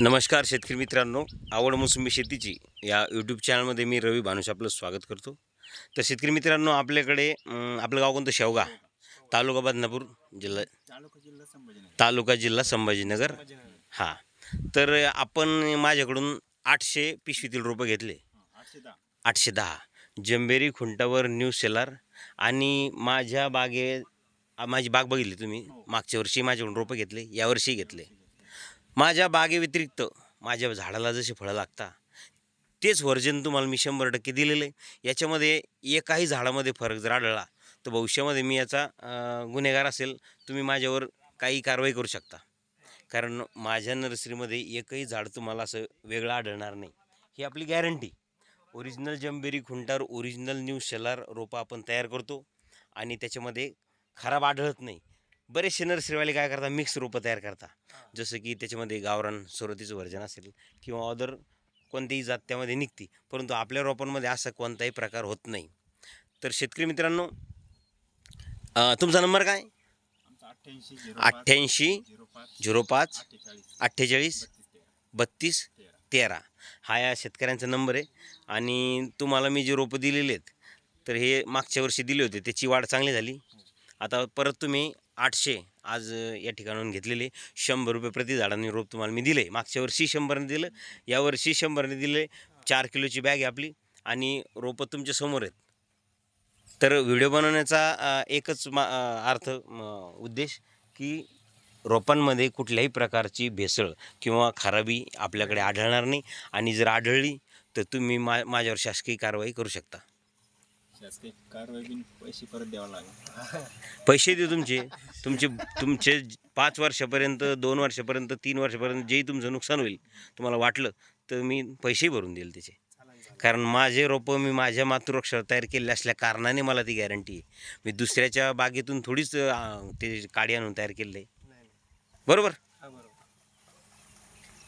नमस्कार शेतकरी मित्रांनो आवड मोसंबी शेतीची या यूट्यूब चॅनलमध्ये मी रवी भानुश आपलं स्वागत करतो. तर शेतकरी मित्रांनो आपल्याकडे आपलं गाव कोणतं? शेवगा तालुका बदनापूर जिल्हा तालुका जिल्हा संभाजीनगर. हां. तर आपण माझ्याकडून आठशे पिशवीतील रोपं घेतले. आठशे दहा. जंबेरी खुंटावर न्यू सेलार आणि माझ्या बागे माझी बाग बघितली तुम्ही. मागच्या वर्षी माझ्याकडून रोपं घेतले यावर्षी घेतले. माझ्या बागेव्यतिरिक्त माझ्या झाडाला जसे फळं लागता तेच व्हर्जन तुम्हाला मी शंभर टक्के दिलेलं. आहे याच्यामध्ये एकाही झाडामध्ये फरक जर आढळला तर भविष्यामध्ये मी याचा गुन्हेगार असेल तुम्ही माझ्यावर काही कारवाई करू शकता. कारण माझ्या नर्सरीमध्ये एकही झाड तुम्हाला असं वेगळं आढळणार नाही. ही आपली गॅरंटी. ओरिजिनल जंबेरी खुंटार ओरिजिनल न्यू शेलार रोपं आपण तयार करतो आणि त्याच्यामध्ये खराब आढळत नाही. बरेचसे नर्सरीवाले काय करतात? मिक्स रोपं तयार करतात. जसं की त्याच्यामध्ये गावरान सुरुवातीचं वर्जन असेल किंवा अदर कोणतीही जात त्यामध्ये निघते. परंतु आपल्या रोपांमध्ये असा कोणताही प्रकार होत नाही. तर शेतकरी मित्रांनो तुमचा नंबर काय? अठ्ठ्याऐंशी झिरो पाच अठ्ठेचाळीस बत्तीस तेरा. हा या शेतकऱ्यांचा नंबर आहे. आणि तुम्हाला मी जे रोपं दिलेले आहेत तर हे मागच्या वर्षी दिले होते. त्याची वाढ चांगली झाली. आता परत तुम्ही आठशे आज या ठिकाणाहून घेतलेले. शंभर रुपये प्रति झाडांनी रोप तुम्हाला मी दिले. मागच्या वर्षी शंभरने दिलं. यावर्षी शंभरने दिले. चार किलोची बॅग आहे आपली आणि रोपं तुमच्यासमोर आहेत. तर व्हिडिओ बनवण्याचा एकच मा अर्थ म, उद्देश की रोपांमध्ये कुठल्याही प्रकारची भेसळ किंवा खराबी आपल्याकडे आढळणार नाही आणि जर आढळली तर तुम्ही मा माझ्यावर शासकीय कारवाई करू शकता. शासकीय कारवाई बिन पैसे परत द्यावा लागेल. पैसे देऊ तुमचे. तुमचे तुमचे पाच वर्षापर्यंत दोन वर्षापर्यंत तीन वर्षापर्यंत जेही तुमचं नुकसान होईल तुम्हाला वाटलं तर मी पैसेही भरून देईल त्याचे. कारण माझे रोपं मी माझ्या मातृक्षर तयार केले असल्या कारणाने मला ती गॅरंटी आहे. मी दुसऱ्याच्या बागेतून थोडीच अं, ते काडी आणून तयार केलं आहे. बरोबर.